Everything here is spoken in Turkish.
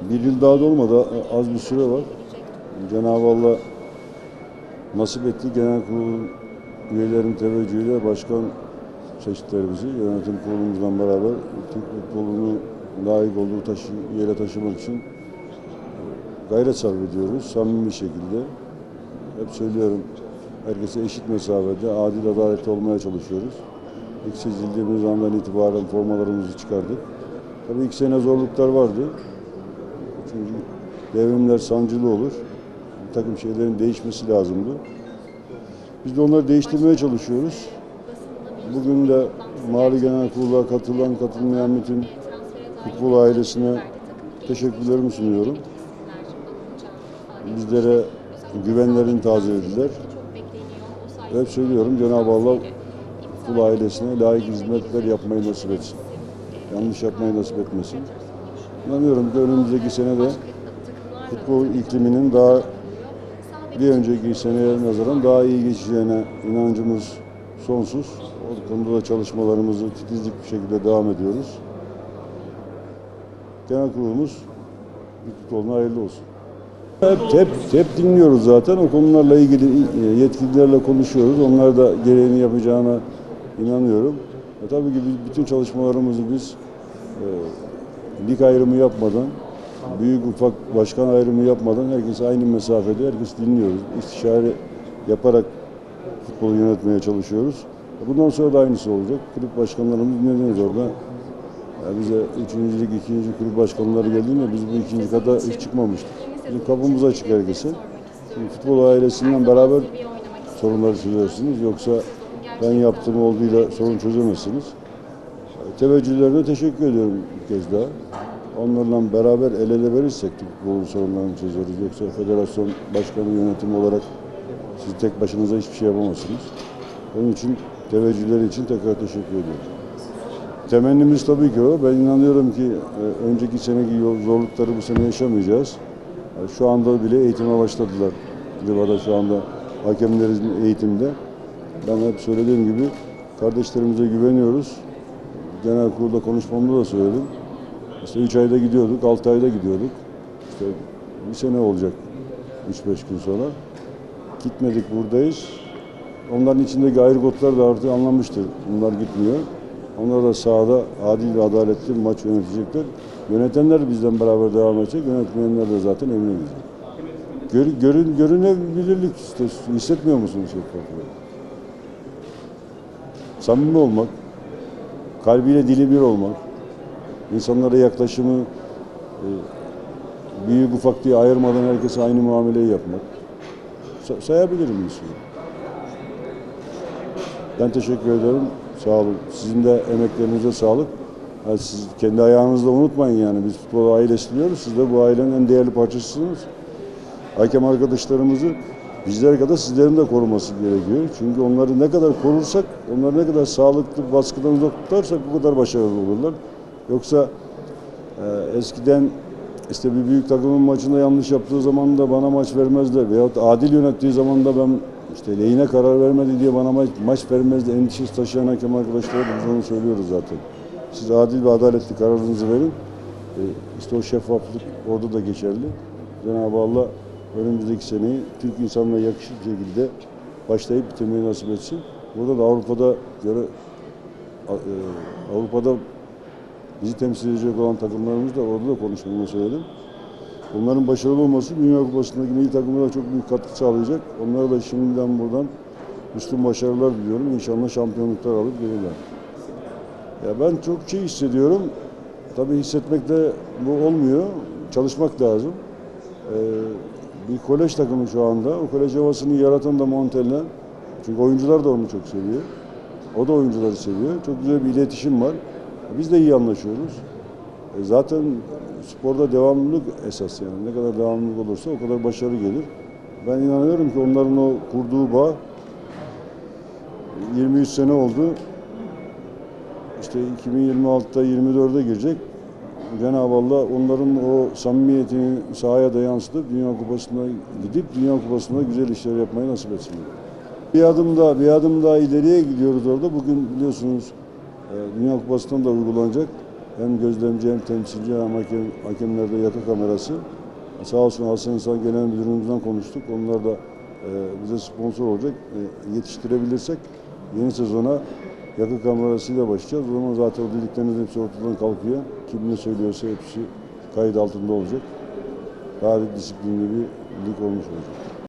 Bir yıl daha da olmadı. Az bir süre var. Cenab-ı Allah nasip etti. Genel kurulun üyelerin teveccühüyle başkan seçtiler bizi. Yönetim kurulumuzdan beraber Türk futbolunu layık olduğu taşı, yere taşımak için gayret sarf ediyoruz. Samimi bir şekilde. Hep söylüyorum. Herkese eşit mesafede, adil adaletli olmaya çalışıyoruz. İlk seçildiğimiz andan itibaren formalarımızı çıkardık. Tabii ilk sene zorluklar vardı. Çünkü devrimler sancılı olur. Bir takım şeylerin değişmesi lazımdı. Biz de onları değiştirmeye çalışıyoruz. Bugün de Mali Genel Kurulu'na katılan, katılmayan bütün futbol ailesine teşekkürlerimi sunuyorum. Bizlere güvenlerini tazelediler. Hep söylüyorum Cenab-ı Allah futbol ailesine layık hizmetler yapmayı nasip etsin. Yanlış yapmayı nasip etmesin. İnanıyorum ki önümüzdeki sene de futbol ikliminin daha bir önceki seneye nazaran daha iyi geçeceğine inancımız sonsuz. O konuda da çalışmalarımızı titizlik bir şekilde devam ediyoruz. Genel kurulumuz futboluna hayırlı olsun. Hep, hep, hep dinliyoruz zaten. O konularla ilgili yetkililerle konuşuyoruz. Onlar da gereğini yapacağına inanıyorum. E, tabii ki bütün çalışmalarımızı biz e, lig ayrımı yapmadan, büyük ufak başkan ayrımı yapmadan herkes aynı mesafede, herkes dinliyoruz. İstişare yaparak futbolu yönetmeye çalışıyoruz. Bundan sonra da aynısı olacak. Kulüp başkanlarımız dinlediniz orada. Ya bize üçüncü ikinci kulüp başkanları geldiğinde biz bu ikinci kata hiç çıkmamıştık. Bizim kapımız açık herkese. Şimdi futbol ailesinden beraber sorunları çözüyorsunuz. Yoksa ben yaptığım olduğuyla sorun çözemezsiniz. Teveccühlerine teşekkür ediyorum bir kez daha. Onlarla beraber el ele verirsek futbol sorunlarını çözeriz. Yoksa federasyon başkanı yönetimi olarak siz tek başınıza hiçbir şey yapamazsınız. Onun için teveccühleri için tekrar teşekkür ediyorum. Temennimiz tabii ki o. Ben inanıyorum ki e, önceki seneki zorlukları bu sene yaşamayacağız. E, Şu anda bile eğitime başladılar. Livada şu anda hakemlerin eğitimde. Ben hep söylediğim gibi kardeşlerimize güveniyoruz. Genel kurulda konuşmamda da söyledim. İşte 3 ayda gidiyorduk, 6 ayda gidiyorduk. İşte bir sene olacak 3-5 gün sonra. Gitmedik buradayız. Onların içindeki ayrıkotlar da artık anlamıştır. Bunlar gitmiyor. Onlar da sahada adil ve adaletli bir maç yönetecekler. Yönetenler bizden beraber devam edecek. Yönetmeyenler de zaten emin edecek. Gör, görün, görünebilirlik işte hissetmiyor musunuz şeffaflığı? Samimi olmak, kalbiyle dili bir olmak, insanlara yaklaşımı e, büyük ufak diye ayırmadan herkese aynı muameleyi yapmak. Sa- sayabilirim sürü. Ben teşekkür ederim. Sağ olun. Sizin de emeklerinize sağlık. Yani siz kendi ayağınızda unutmayın yani. Biz futbol ailesi diyoruz. Siz de bu ailenin en değerli parçasısınız. Hakem arkadaşlarımızı bizler kadar sizlerin de koruması gerekiyor. Çünkü onları ne kadar korursak, onları ne kadar sağlıklı baskıdan uzak tutarsak bu kadar başarılı olurlar. Yoksa e, eskiden işte bir büyük takımın maçında yanlış yaptığı zaman da bana maç vermezler. Veyahut adil yönettiği zaman da ben işte lehine karar vermedi diye bana maç, maç vermezdi. Endişesi taşıyan hakem arkadaşlara da biz onu söylüyoruz zaten. Siz adil ve adaletli kararınızı verin. E, işte o şeffaflık orada da geçerli. Cenab-ı Allah önümüzdeki seneyi Türk insanına yakışır şekilde başlayıp bitirmeyi nasip etsin. Burada da Avrupa'da göre e, Avrupa'da bizi temsil edecek olan takımlarımız da orada da konuşmamı söyledim. Bunların başarılı olması Dünya Kupası'ndaki milli takımlara çok büyük katkı sağlayacak. Onlara da şimdiden buradan üstün başarılar diliyorum. İnşallah şampiyonluklar alıp gelirler. Ya ben çok şey hissediyorum. Tabii hissetmekte bu olmuyor. Çalışmak lazım. Ee, bir kolej takımı şu anda. O kolej havasını yaratan da Montella. Çünkü oyuncular da onu çok seviyor. O da oyuncuları seviyor. Çok güzel bir iletişim var. Biz de iyi anlaşıyoruz. E zaten sporda devamlılık esas yani. Ne kadar devamlılık olursa o kadar başarı gelir. Ben inanıyorum ki onların o kurduğu bağ 23 sene oldu. İşte 2026'da 24'e girecek. Cenab-ı Allah onların o samimiyetini sahaya da yansıtıp Dünya Kupası'na gidip Dünya Kupası'nda güzel işler yapmayı nasip etsin. Bir adım daha, bir adım daha ileriye gidiyoruz orada. Bugün biliyorsunuz e, Dünya Kupası'ndan da uygulanacak. hem gözlemci hem temsilci hem hakem, hakemlerde yakı kamerası. Sağ olsun Hasan İnsan Genel Müdürümüzden konuştuk. Onlar da e, bize sponsor olacak. E, yetiştirebilirsek yeni sezona yakı kamerasıyla başlayacağız. O zaman zaten o dedikleriniz hepsi ortadan kalkıyor. Kim ne söylüyorsa hepsi kayıt altında olacak. Daha disiplinli bir lig olmuş olacak.